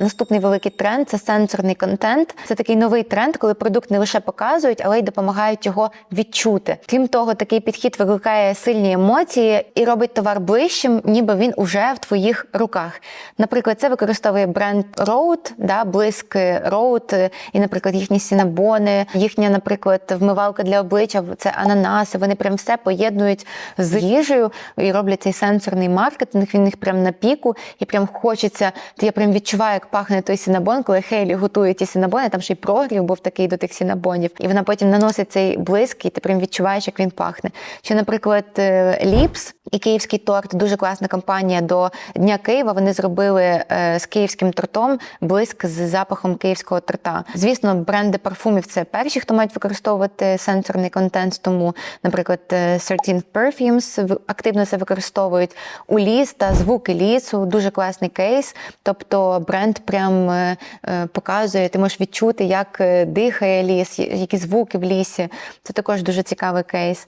Наступний великий тренд це сенсорний контент. Це такий новий тренд, коли продукт не лише показують, але й допомагають його відчути. Крім того, такий підхід викликає сильні емоції і робить товар ближчим, ніби він уже в твоїх руках. Наприклад, це використовує бренд Road, да, блиск Road, і, наприклад, їхні сінабони, їхня, наприклад, вмивалка для обличчя, це ананаси. Вони прям все поєднують з їжею і роблять цей сенсорний маркетинг. Він них прям на піку, і прям хочеться. Я прям відчуваю, як пахне той сінабон, коли Хейлі готує ті сінабони. Там ще й прогрів був такий до тих сінабонів, і вона потім наносить цей блиск, і ти прям відчуваєш, як він пахне. Чи, наприклад, е, Ліпс і київський торт дуже класна кампанія до Дня Києва. Вони зробили е, з київським тортом блиск з запахом київського торта. Звісно, бренди парфумів це перші, хто мають використовувати сенсорний контент. Тому, наприклад, е, 13 Perfumes активно це використовують. У ліс та звуки лісу дуже класний кейс. Тобто бренд прям е, е, показує, ти можеш відчути, як е, дихає ліс, які звуки в лісі. Це також дуже цікавий кейс.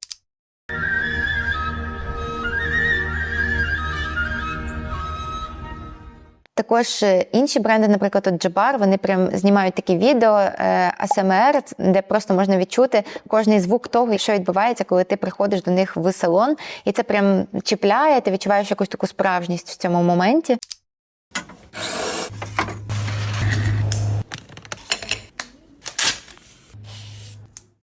Також інші бренди, наприклад, от Jabbar, вони прям знімають такі відео ASMR, де просто можна відчути кожний звук того, що відбувається, коли ти приходиш до них в салон, і це прям чіпляє, ти відчуваєш якусь таку справжність в цьому моменті.